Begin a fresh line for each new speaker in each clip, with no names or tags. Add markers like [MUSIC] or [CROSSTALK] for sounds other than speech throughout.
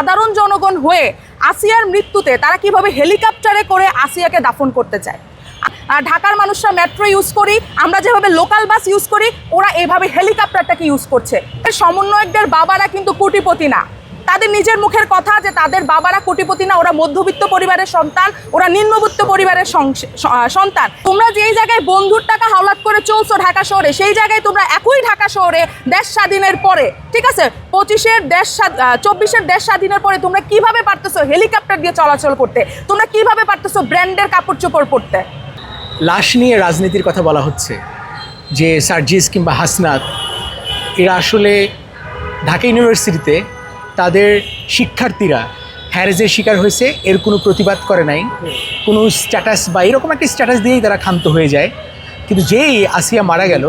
সাধারণ জনগণ হয়ে আসিয়ার মৃত্যুতে তারা কীভাবে হেলিকপ্টারে করে আসিয়াকে দাফন করতে চায়? ঢাকার মানুষরা মেট্রো ইউজ করি, আমরা যেভাবে লোকাল বাস ইউজ করি, ওরা এভাবে হেলিকপ্টারটাকে ইউজ করছে। সমন্বয়কদের বাবারা কিন্তু কোটিপতি না। তাদের নিজের মুখের কথা যে তাদের বাবারা কোটিপতি না, ওরা মধ্যবিত্ত পরিবারের সন্তান, ওরা নিম্নবিত্ত পরিবারের সন্তান। তোমরা যেই জায়গায় বন্ধুর টাকা হাওলাত করে চলছো ঢাকা শহরে, সেই জায়গায় তোমরা একই ঢাকা শহরে দেশ স্বাধীনের পরে, ঠিক আছে? পঁচিশের দেশ চব্বিশের দেশ স্বাধীনের পরে তোমরা কীভাবে পারতেছো হেলিকপ্টার দিয়ে চলাচল করতে? তোমরা কীভাবে পারতেছো ব্র্যান্ডের কাপড় চোপড় পরতে?
লাশ নিয়ে রাজনীতির কথা বলা হচ্ছে যে সার্জিস কিংবা হাসনাত, এরা আসলে ঢাকা ইউনিভার্সিটিতে তাদের শিক্ষার্থীরা হ্যারেজের শিকার হয়েছে, এর কোনো প্রতিবাদ করে নাই। কোনো স্ট্যাটাস বা এরকম একটা স্ট্যাটাস দিয়েই তারা ক্ষান্ত হয়ে যায়। কিন্তু যেই আসিয়া মারা গেল,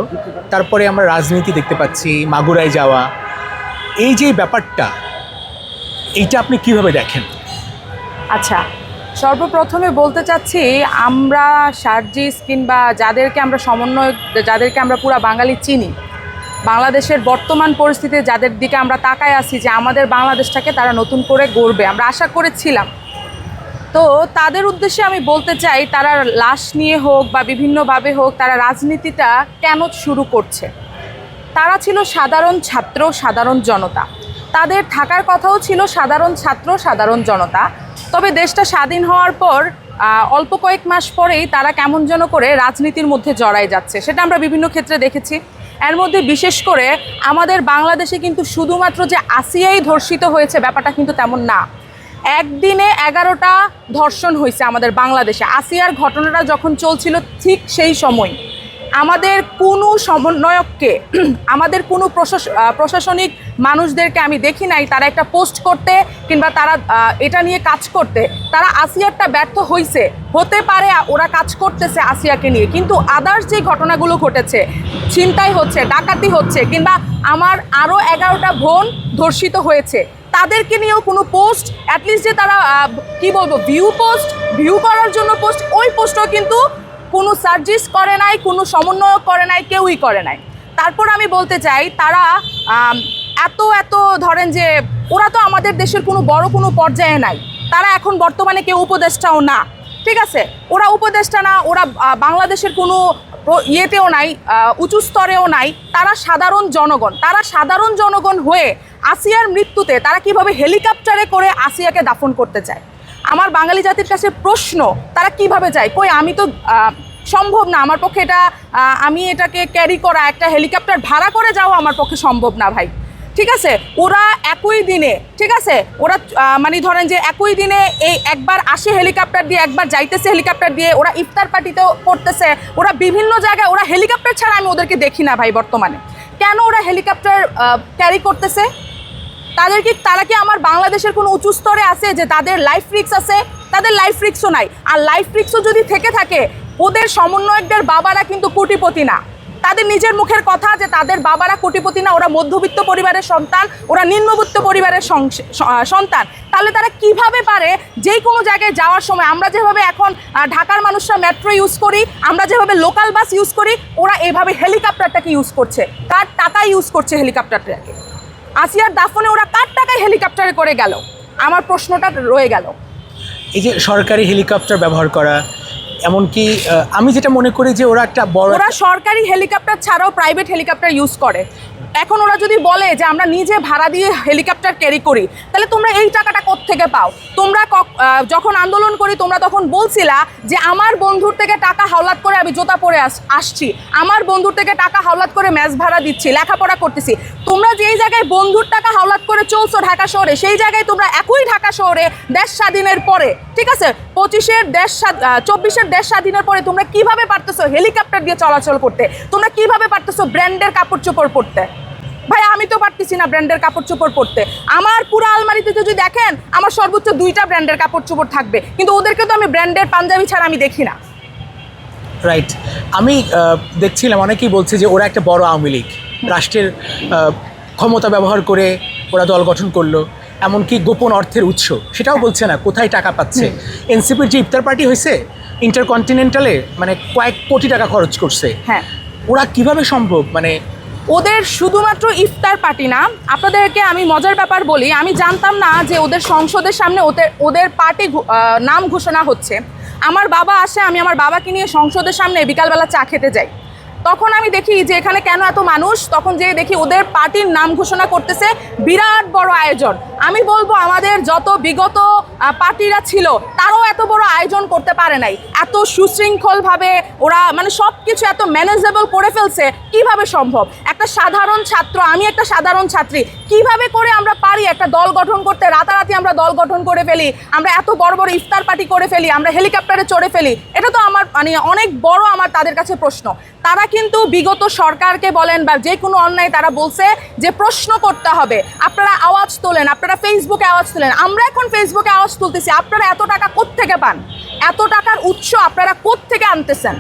তারপরে আমরা রাজনীতি দেখতে পাচ্ছি, মাগুরায় যাওয়া। এই যে ব্যাপারটা, এইটা আপনি কীভাবে দেখেন?
আচ্ছা সর্বপ্রথমে বলতে চাচ্ছি, আমরা সার্জিস কিংবা যাদেরকে আমরা সমন্বয় যাদেরকে আমরা পুরা বাঙালি চিনি বাংলাদেশের বর্তমান পরিস্থিতি যাদের দিকে আমরা তাকায় আছি যে আমাদের বাংলাদেশটাকে তারা নতুন করে গড়বে, আমরা আশা করেছিলাম। তো তাদের উদ্দেশ্যে আমি বলতে চাই, তারা লাশ নিয়ে হোক বা বিভিন্নভাবে হোক, তারা রাজনীতিটা কেন শুরু করছে? তারা ছিল সাধারণ ছাত্র, সাধারণ জনতা। তাদের থাকার কথাও ছিল সাধারণ ছাত্র, সাধারণ জনতা। তবে দেশটা স্বাধীন হওয়ার পর অল্প কয়েক মাস পরেই তারা কেমন যেন করে রাজনীতির মধ্যে জড়াই যাচ্ছে। সেটা আমরা বিভিন্ন ক্ষেত্রে দেখেছি। এর মধ্যে বিশেষ করে আমাদের বাংলাদেশে কিন্তু শুধুমাত্র যে আসিয়াই ধর্ষিত হয়েছে ব্যাপারটা কিন্তু তেমন না। একদিনে এগারোটা ধর্ষণ হয়েছে আমাদের বাংলাদেশে। আসিয়ার ঘটনাটা যখন চলছিল ঠিক সেই সময়। আমাদের কোনো সমন্বয়ককে, [CLEARS THROAT] আমাদের কোনো প্রশাস- প্রশাসনিক মানুষদেরকে আমি দেখি নাই, তারা একটা পোস্ট করতে কিংবা তারা এটা নিয়ে কাজ করতে, তারা আসিয়ারটা ব্যর্থ হয়েছে হতে পারে ওরা কাজ করতেছে আসিয়াকে নিয়ে, কিন্তু আদার্স যে ঘটনাগুলো ঘটেছে, ছিনতাই হচ্ছে, ডাকাতি হচ্ছে, কিংবা আমার আরও এগারোটা বোন ধর্ষিত হয়েছে, তাদেরকে নিয়েও কোনো পোস্ট অ্যাটলিস্ট যে তারা কি বলব ভিউ পোস্ট ভিউ করার জন্য পোস্ট ওই পোস্টও কিন্তু কোনো সার্জিস করে নাই, কোনো সমন্বয় করে নাই, কেউই করে নাই। তারপর আমি বলতে চাই, তারা এত এত ধরেন যে ওরা তো আমাদের দেশের কোনো বড় কোনো পর্যায়ে নাই। তারা এখন বর্তমানে কেউ উপদেষ্টাও না, ঠিক আছে? ওরা উপদেষ্টা না, ওরা বাংলাদেশের কোনো ইয়েতেও নাই উঁচু স্তরেও নাই। তারা সাধারণ জনগণ, তারা সাধারণ জনগণ হয়ে আসিয়ার মৃত্যুতে তারা কীভাবে হেলিকপ্টারে করে আসিয়াকে দাফন করতে চায়? আমার বাঙালি জাতির কাছে প্রশ্ন, তারা কীভাবে যায়? কই, আমি তো সম্ভব না, আমার পক্ষে এটা আমি এটাকে ক্যারি করা, একটা হেলিকপ্টার ভাড়া করে যাওয়া আমার পক্ষে সম্ভব না ভাই। ঠিক আছে? ওরা একই দিনে, ঠিক আছে? ওরা মানে ধরেন যে একই দিনে এই একবার আসে হেলিকপ্টার দিয়ে, একবার যাইতেছে হেলিকপ্টার দিয়ে, ওরা ইফতার পার্টিতেও করতেছে, ওরা বিভিন্ন জায়গায় ওরা হেলিকপ্টার ছাড়া আমি ওদেরকে দেখি না ভাই বর্তমানে। কেন ওরা হেলিকপ্টার ক্যারি করতেছে? তাদের কি তারা কি আমার বাংলাদেশের কোনো উঁচু স্তরে আছে যে তাদের লাইফ রিক্স আছে? তাদের লাইফ রিক্সও নাই। আর লাইফ রিক্সও যদি থেকে থাকে, ওদের সমন্বয়কদের বাবারা কিন্তু কোটিপতি না। তাদের নিজের মুখের কথা যে তাদের বাবারা কোটিপতি না, ওরা মধ্যবিত্ত পরিবারের সন্তান, ওরা নিম্নবিত্ত পরিবারের সন্তান। তাহলে তারা কীভাবে পারে যে কোনো জায়গায় যাওয়ার সময়? আমরা যেভাবে এখন ঢাকার মানুষরা মেট্রো ইউজ করি, আমরা যেভাবে লোকাল বাস ইউজ করি, ওরা এভাবে হেলিকপ্টারটাকে ইউজ করছে। কার টাকা ইউজ করছে হেলিকপ্টারটাকে আসিয়ার দাফনে ওরা কার টাকায় হেলিকপ্টারে করে গেল? আমার প্রশ্নটা রয়ে গেল।
এই যে সরকারি হেলিকপ্টার ব্যবহার করা এমনকি আমি যেটা মনে করি যে ওরা একটা বড়
ওরা সরকারি হেলিকপ্টার ছাড়াও প্রাইভেট হেলিকপ্টার ইউজ করে। এখন ওরা যদি বলে যে আমরা নিজে ভাড়া দিয়ে হেলিকপ্টার ক্যারি করি, তাহলে তোমরা এই টাকাটা থেকে পাও? তোমরা যখন আন্দোলন করি, তোমরা তখন বলছিলা যে আমার বন্ধুর থেকে টাকা হাওলাত করে আমি জোতা পরে আস- আসছি। আমার বন্ধুর থেকে টাকা হাওলাত করে ম্যাচ ভাড়া দিচ্ছি, লেখাপড়া করতেছি। তোমরা যেই জায়গায় বন্ধুর টাকা হাওলাত করে চলছো ঢাকা শহরে, সেই জায়গায় তোমরা একই ঢাকা শহরে দেশ স্বাধীনের পরে, ঠিক আছে? পঁচিশের দেশ চব্বিশের দেশ স্বাধীনের পরে তোমরা কীভাবে পারতেছো হেলিকপ্টার দিয়ে চলাচল করতে? তোমরা কীভাবে পারতেছো ব্র্যান্ডের কাপড় চোপড় পরতে? ভাই, আমি তো পারতেছি না ব্র্যান্ডের কাপড় চোপড় পরতে। আমার পুরো আলমারিতে যদি দেখেন, আমার সর্বোচ্চ দুইটা ব্র্যান্ডের কাপড় চোপড় থাকবে। কিন্তু ওদেরকে তো আমি ব্র্যান্ডের পাঞ্জাবি ছাড়া আমি দেখি না।
রাইট আমি দেখছিলাম, অনেকেই বলছে যে ওরা একটা বড় আওয়ামী লীগ। রাষ্ট্রের ক্ষমতা ব্যবহার করে ওরা দল গঠন করল। এমনকি গোপন অর্থের উৎস সেটাও বলছে না কোথায় টাকা পাচ্ছে। এনসিপির যে ইফতার পার্টি হয়েছে ইন্টারকন্টিনেন্টালে মানে কয়েক কোটি টাকা খরচ করছে।
হ্যাঁ।
ওরা কীভাবে সম্ভব? মানে
ওদের শুধুমাত্র ইফতার পার্টি না আপনাদেরকে আমি মজার ব্যাপার বলি আমি জানতাম না যে ওদের সংসদের সামনে ওদের ওদের পার্টি নাম ঘোষণা হচ্ছে। আমার বাবা আসে আমি আমার বাবাকে নিয়ে সংসদের সামনে বিকালবেলা চা খেতে যাই। তখন আমি দেখি যে এখানে কেন এত মানুষ তখন যে দেখি ওদের পার্টির নাম ঘোষণা করতেছে বিরাট বড় আয়োজন। আমি বলব আমাদের যত বিগত পার্টিরা ছিল, তারাও এত বড় আয়োজন করতে পারে নাই। এত সুশৃঙ্খলভাবে ওরা মানে সব কিছু এত ম্যানেজেবল করে ফেলছে, কীভাবে সম্ভব? একটা সাধারণ ছাত্র, আমি একটা সাধারণ ছাত্রী, কীভাবে করে আমরা পারি একটা দল গঠন করতে? রাতারাতি আমরা দল গঠন করে ফেলি, আমরা এত বড় বড় ইফতার পার্টি করে ফেলি, আমরা হেলিকপ্টারে চড়ে ফেলি, এটা তো আমার মানে অনেক বড় আমার তাদের কাছে প্রশ্ন। তারা কিন্তু বিগত সরকারকে বলেন বা যে কোনো অন্যায় তারা বলছে যে প্রশ্ন করতে হবে। আপনারা আওয়াজ তোলেন, আপনারা ফেসবুকে আওয়াজ তুলেন। আমরা এখন ফেসবুকে আওয়াজ তুলতেছি। আপনারা এত টাকা কোত্থেকে পান? এত টাকার উৎস আপনারা কোত্থেকে আনতেছেন?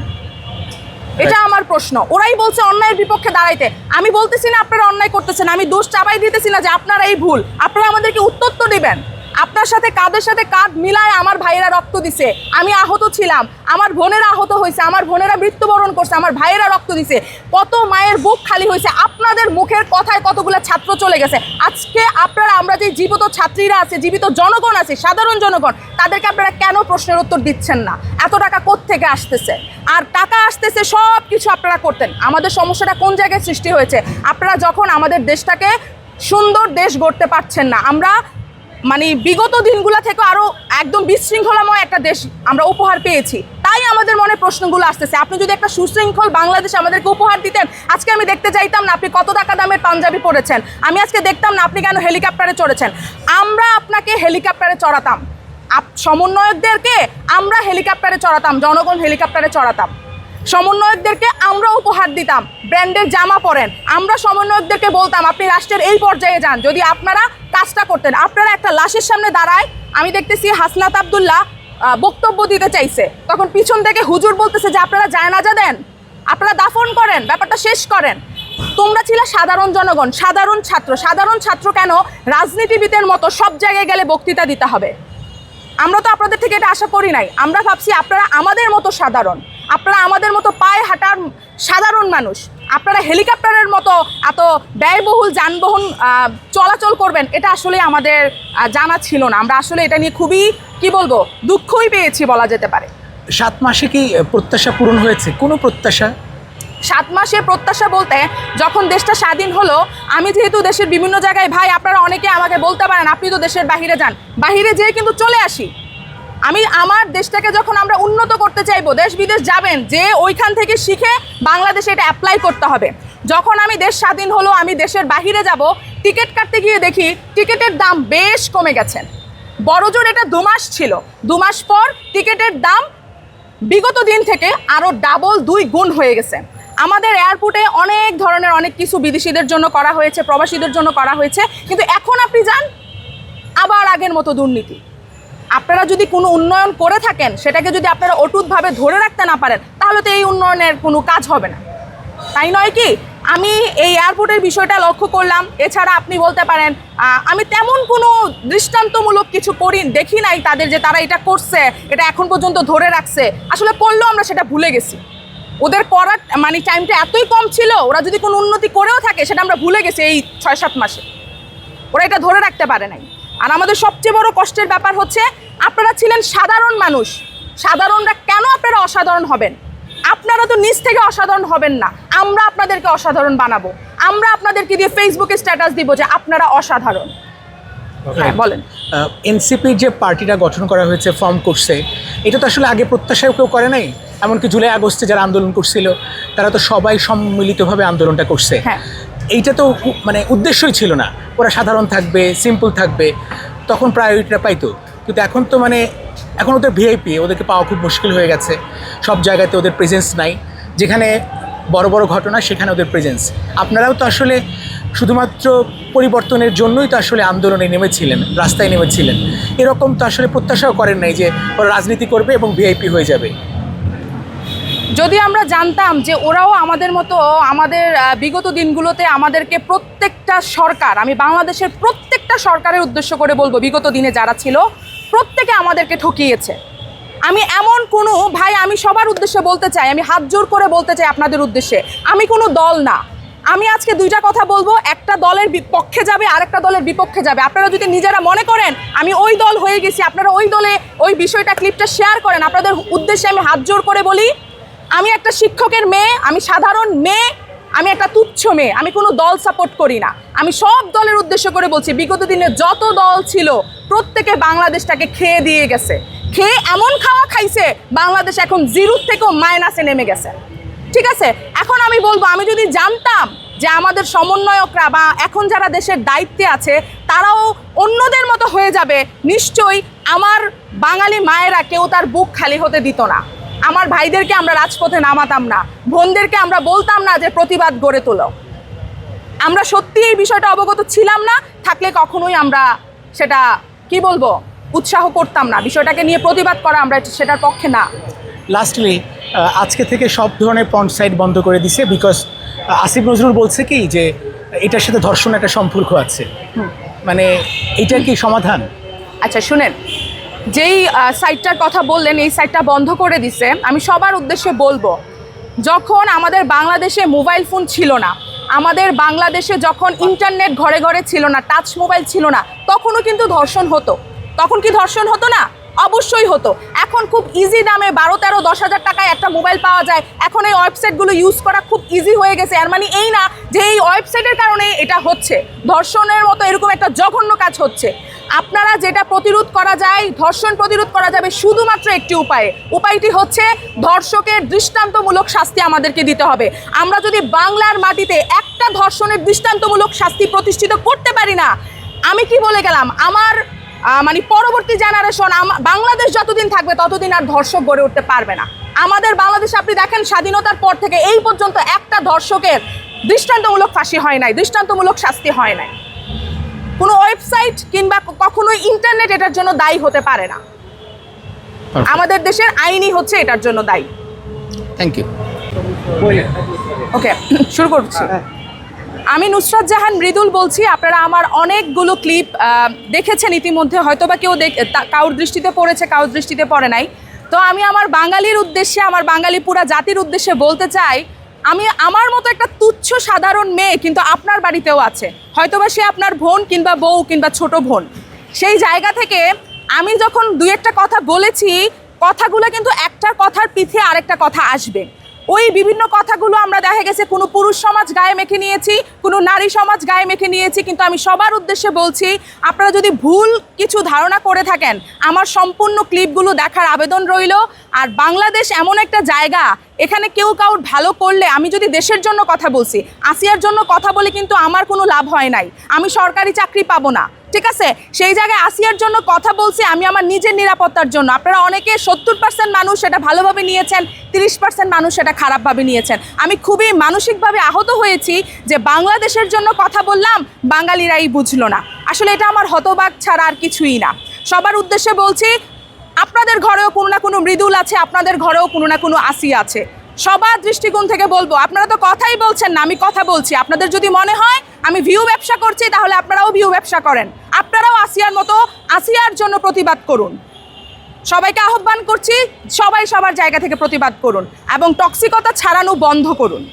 এটা আমার প্রশ্ন। ওরাই বলছে অন্যায়ের বিপক্ষে দাঁড়াইতে। আমি বলতেছি না আপনারা অন্যায় করতেছেন। আমি দোষ চাপাই দিতেছি না যে আপনারা এই ভুল। আপনারা আমাদেরকে উত্তর তো দিবেন। আপনার সাথে কাঁধের সাথে কাঁধ মিলায় আমার ভাইয়েরা রক্ত দিছে? আমি আহত ছিলাম। আমার বোনেরা আহত হয়েছে। আমার বোনেরা মৃত্যুবরণ করছে। আমার ভাইয়েরা রক্ত দিছে। কত মায়ের বুক খালি হয়েছে। আপনাদের মুখের কথায় কতগুলো ছাত্র চলে গেছে। আজকে আপনারা, আমরা যে জীবিত ছাত্রীরা আছে, জীবিত জনগণ আছে, সাধারণ জনগণ, তাদেরকে আপনারা কেন প্রশ্নের উত্তর দিচ্ছেন না? এত টাকা থেকে আসতেছে? আর টাকা আসতেছে সব কিছু আপনারা করতেন। আমাদের সমস্যাটা কোন জায়গায় সৃষ্টি হয়েছে? আপনারা যখন আমাদের দেশটাকে সুন্দর দেশ গড়তে পারছেন না, আমরা মানে বিগত দিনগুলো থেকে আরও একদম বিশৃঙ্খলাময় একটা দেশ আমরা উপহার পেয়েছি। তাই আমাদের মনে প্রশ্নগুলো আসতেছে। আপনি যদি একটা সুশৃঙ্খল বাংলাদেশ আমাদেরকে উপহার দিতেন, আজকে আমি দেখতে চাইতাম না আপনি কত টাকা দামের পাঞ্জাবি পরেছেন। আমি আজকে দেখতাম না আপনি কেন হেলিকপ্টারে চড়েছেন। আমরা আপনাকে হেলিকপ্টারে চড়াতাম। সমন্বয়কদেরকে আমরা হেলিকপ্টারে চড়াতাম, জনগণ হেলিকপ্টারে চড়াতাম। সমন্বয়কদেরকে আমরা উপহার দিতাম, ব্র্যান্ডের জামা পরেন। আমরা সমন্বয়কদেরকে বলতাম, আপনি রাষ্ট্রের এই পর্যায়ে যান। যদি আপনারা কাজটা করতেন। আপনারা একটা লাশের সামনে দাঁড়ায়, আমি দেখতেছি হাসনাত আবদুল্লাহ বক্তব্য দিতে চাইছে। তখন পিছন থেকে হুজুর বলতেছে যে, আপনারা জায়নাজা দেন, আপনারা দাফন করেন, ব্যাপারটা শেষ করেন। তোমরা ছিল সাধারণ জনগণ, সাধারণ ছাত্র। সাধারণ ছাত্র কেন রাজনীতিবিদের মতো সব জায়গায় গেলে বক্তৃতা দিতে হবে? আমরা তো আপনাদের থেকে এটা আশা করি নাই। আমরা ভাবছি আপনারা আমাদের মতো সাধারণ, আপনারা আমাদের মতো পায়ে হাঁটার সাধারণ মানুষ। আপনারা হেলিকপ্টারের মতো এত ব্যয়বহুল যানবাহন চলাচল করবেন এটা আসলে আমাদের জানা ছিল না। আমরা আসলে এটা নিয়ে খুবই কি বলব দুঃখই পেয়েছি বলা যেতে পারে।
সাত মাসে কি প্রত্যাশা পূরণ হয়েছে? কোনো প্রত্যাশা?
সাত মাসে প্রত্যাশা বলতে যখন দেশটা স্বাধীন হলো আমি যেহেতু দেশের বিভিন্ন জায়গায় ভাই আপনারা অনেকে আমাকে বলতে পারেন আপনি তো দেশের বাহিরে যান। বাহিরে যেয়ে কিন্তু চলে আসি। আমি আমার দেশটাকে যখন আমরা উন্নত করতে চাইব, দেশ বিদেশ যাবেন, যে ওইখান থেকে শিখে বাংলাদেশে এটা অ্যাপ্লাই করতে হবে। যখন আমি দেশ স্বাধীন হলো, আমি দেশের বাহিরে যাব টিকিট কাটতে গিয়ে দেখি টিকিটের দাম বেশ কমে গেছে। বড়জোর এটা দু মাস ছিল। দু মাস পর টিকিটের দাম বিগত দিন থেকে আরও ডাবল দুই গুণ হয়ে গেছে। আমাদের এয়ারপোর্টে অনেক ধরনের অনেক কিছু বিদেশিদের জন্য করা হয়েছে, প্রবাসীদের জন্য করা হয়েছে। কিন্তু এখন আপনি যান, আবার আগের মতো দুর্নীতি। আপনারা যদি কোনো উন্নয়ন করে থাকেন, সেটাকে যদি আপনারা অটুটভাবে ধরে রাখতে না পারেন, তাহলে তো এই উন্নয়নের কোনো কাজ হবে না। তাই নয় কি? আমি এই এয়ারপোর্টের বিষয়টা লক্ষ্য করলাম। এছাড়া আপনি বলতে পারেন আমি তেমন কোনো দৃষ্টান্তমূলক কিছু করি, দেখি নাই তাদের যে তারা এটা করছে, এটা এখন পর্যন্ত ধরে রাখছে। আসলে করলেও আমরা সেটা ভুলে গেছি। ওদের করার মানে টাইমটা এতই কম ছিল, ওরা যদি কোনো উন্নতি করেও থাকে, সেটা আমরা ভুলে গেছি এই ছয় সাত মাসে। ওরা এটা ধরে রাখতে পারে নাই। আর আমাদের সবচেয়ে বড় কষ্টের ব্যাপার হচ্ছে আপনারা ছিলেন সাধারণ মানুষ। সাধারণরা কেন আপনারা অসাধারণ হবেন? আপনারা তো নিজ থেকে অসাধারণ হবেন না। আমরা আপনাদেরকে অসাধারণ বানাবো। আমরা আপনাদেরকে দিয়ে ফেসবুকে স্ট্যাটাস দিব যে আপনারা অসাধারণ। হ্যাঁ বলেন।
এনসিপির যে পার্টিটা গঠন করা হয়েছে ফর্ম করছে এটা তো আসলে আগে প্রত্যাশাও কেউ করে নাই? এমনকি জুলাই আগস্টে যারা আন্দোলন করছিল তারা তো সবাই সম্মিলিতভাবে আন্দোলনটা করছে।
হ্যাঁ।
এইটা তো মানে উদ্দেশ্যই ছিল না। ওরা সাধারণ থাকবে সিম্পল থাকবে। তখন প্রায়োরিটিটা পাইতো। কিন্তু এখন তো মানে এখন ওদের ভিআইপি ওদেরকে পাওয়া খুব মুশকিল হয়ে গেছে। সব জায়গাতে ওদের প্রেজেন্স নাই। যেখানে বড় বড় ঘটনা, সেখানে ওদের প্রেজেন্স আপনারাও তো আসলে শুধুমাত্র পরিবর্তনের জন্যই তো আসলে আন্দোলনে নেমেছিলেন, রাস্তায় নেমেছিলেন। এরকম তো আসলে প্রত্যাশাও করেন নাই যে ওরা রাজনীতি করবে এবং ভিআইপি হয়ে যাবে।
যদি আমরা জানতাম যে ওরাও আমাদের মতো, আমাদের বিগত দিনগুলোতে আমাদেরকে প্রত্যেকটা সরকার, আমি বাংলাদেশের প্রত্যেকটা সরকারের উদ্দেশ্য করে বলব, বিগত দিনে যারা ছিল, প্রত্যেকে আমাদেরকে ঠকিয়েছে। আমি এমন কোনো, ভাই, আমি সবার উদ্দেশ্যে বলতে চাই, আমি হাত জোর করে বলতে চাই আপনাদের উদ্দেশ্যে, আমি কোনো দল না। আমি আজকে দুইটা কথা বলব, একটা দলের পক্ষে যাবে, আরেকটা দলের বিপক্ষে যাবে। আপনারা যদি নিজেরা মনে করেন, আমি ওই দল হয়ে গেছি, আপনারা ওই দলে ওই বিষয়টা ক্লিপটা শেয়ার করেন, আপনাদের উদ্দেশ্যে আমি হাত জোর করে বলি আমি একটা শিক্ষকের মেয়ে, আমি সাধারণ মেয়ে, আমি একটা তুচ্ছ মেয়ে, আমি কোনো দল সাপোর্ট করি না। আমি সব দলের উদ্দেশ্য করে বলছি, বিগত দিনে যত দল ছিল, প্রত্যেকে বাংলাদেশটাকে খেয়ে দিয়ে গেছে। খেয়ে এমন খাওয়া খাইছে, বাংলাদেশ এখন জিরোর থেকেও মাইনাসে নেমে গেছে। ঠিক আছে? এখন আমি বলব, আমি যদি জানতাম যে আমাদের সমন্বয়করা বা এখন যারা দেশের দায়িত্বে আছে, তারাও অন্যদের মতো হয়ে যাবে, নিশ্চয়ই আমার বাঙালি মায়েরা কেউ তার বুক খালি হতে দিত না। আমার ভাইদেরকে আমরা রাজপথে নামাতাম না বোনদেরকে আমরা বলতাম না যে প্রতিবাদ গড়ে তোলো। আমরা সত্যি এই বিষয়টা অবগত ছিলাম না থাকলে কখনোই আমরা সেটা কি বলব উৎসাহ করতাম না। বিষয়টাকে নিয়ে প্রতিবাদ করা আমরা সেটার পক্ষে না।
লাস্টলি আজকে থেকে সব ধরনের পন্ট সাইট বন্ধ করে দিছে বিকজ আসিফ নজরুল বলছে কি যে এটার সাথে ধর্ষণ একটা সম্পর্ক আছে। মানে এটা কি সমাধান?
আচ্ছা শুনেন যেই সাইটটার কথা বললেন, এই সাইটটা বন্ধ করে দিছে। আমি সবার উদ্দেশ্যে বলব, যখন আমাদের বাংলাদেশে মোবাইল ফোন ছিল না, আমাদের বাংলাদেশে যখন ইন্টারনেট ঘরে ঘরে ছিল না টাচ মোবাইল ছিল না, তখনও কিন্তু ধর্ষণ হতো। তখন কি ধর্ষণ হতো না? অবশ্যই হতো। এখন খুব ইজি দামে বারো তেরো, দশ হাজার টাকায় একটা মোবাইল পাওয়া যায়। এখন এই ওয়েবসাইটগুলো ইউজ করা খুব ইজি হয়ে গেছে। এর মানে এই না যে এই ওয়েবসাইটের কারণে এটা হচ্ছে। ধর্ষণের মতো এরকম একটা জঘন্য কাজ হচ্ছে। আপনারা যেটা প্রতিরোধ করা যায়, ধর্ষণ প্রতিরোধ করা যাবে শুধুমাত্র একটি উপায়ে। উপায়টি হচ্ছে ধর্ষকের দৃষ্টান্তমূলক শাস্তি আমাদেরকে দিতে হবে। আমরা যদি বাংলার মাটিতে একটা ধর্ষণের দৃষ্টান্তমূলক শাস্তি প্রতিষ্ঠিত করতে পারি না, আমি কি বলে গেলাম? আমার মানে পরবর্তী জেনারেশন বাংলাদেশ যতদিন থাকবে ততদিন আর ধর্ষক গড়ে উঠতে পারবে না। আমাদের বাংলাদেশে আপনি দেখেন স্বাধীনতার পর থেকে এই পর্যন্ত একটা ধর্ষকের দৃষ্টান্তমূলক ফাঁসি হয় নাই দৃষ্টান্তমূলক শাস্তি হয় নাই। কোনো ওয়েবসাইট কিংবা কখনোই ইন্টারনেট এটার জন্য দায়ী হতে পারে না। আমাদের দেশের আইনই হচ্ছে এটার জন্য দায়ী।
থ্যাংক ইউ
ওকে শুরু করছি। আমি নুসরাত জাহান মৃদুল বলছি, আপনারা আমার অনেকগুলো ক্লিপ দেখেছেন ইতিমধ্যে হয়তো বা কেউ কারোর দৃষ্টিতে পড়েছে, কারোর দৃষ্টিতে পড়ে নাই। তো আমি আমার বাঙালির উদ্দেশ্যে, আমার বাঙালি পুরা জাতির উদ্দেশ্যে বলতে চাই, আমি, আমার মতো একটা তুচ্ছ সাধারণ মেয়ে কিন্তু আপনার বাড়িতেও আছে। হয়তোবা সে আপনার বোন কিংবা বউ কিংবা ছোট বোন। সেই জায়গা থেকে আমি যখন দুই একটা কথা বলেছি, কথাগুলো কিন্তু একটা কথার পিঠে আরেকটা কথা আসবে। ওই বিভিন্ন কথাগুলো আমরা দেখা গেছে, কোনো পুরুষ সমাজ গায়ে মেখে নিয়েছি, কোনো নারী সমাজ গায়ে মেখে নিয়েছি, কিন্তু আমি সবার উদ্দেশ্যে বলছি, আপনারা যদি ভুল কিছু ধারণা করে থাকেন, আমার সম্পূর্ণ ক্লিপগুলো দেখার আবেদন রইল। আর বাংলাদেশ এমন একটা জায়গা, এখানে কেউ কাউর ভালো করলে আমি যদি দেশের জন্য কথা বলছি, আসিয়ার জন্য কথা বলে কিন্তু আমার কোনো লাভ হয় নাই। আমি সরকারি চাকরি পাবো না। ঠিক আছে? সেই জায়গায় আসিয়ার জন্য কথা বলছি, আমি আমার নিজের নিরাপত্তার জন্য। আপনারা অনেকে সত্তর পার্সেন্ট মানুষ সেটা ভালোভাবে নিয়েছেন, তিরিশ পার্সেন্ট মানুষ সেটা খারাপভাবে নিয়েছেন। আমি খুবই মানসিকভাবে আহত হয়েছি যে বাংলাদেশের জন্য কথা বললাম, বাঙালিরাই বুঝলো না। আসলে এটা আমার হতবাক ছাড়া আর কিছুই না। সবার উদ্দেশ্যে বলছি, আপনাদের ঘরেও কোনো না কোনো মৃদুল আছে, আপনাদের ঘরেও কোনো না কোনো আসি আছে। সবার দৃষ্টিকোণ থেকে বলব, আপনারা তো কথাই বলছেন না, আমি কথা বলছি। আপনাদের যদি মনে হয় আমি ভিউ ব্যবসা করছি, তাহলে আপনারাও ভিউ ব্যবসা করেন। আপনারাও আসিয়ার মতো, আসিয়ার জন্য প্রতিবাদ করুন। সবাইকে আহ্বান করছি, সবাই সবার জায়গা থেকে প্রতিবাদ করুন এবং টক্সিকতা ছাড়ানো বন্ধ করুন।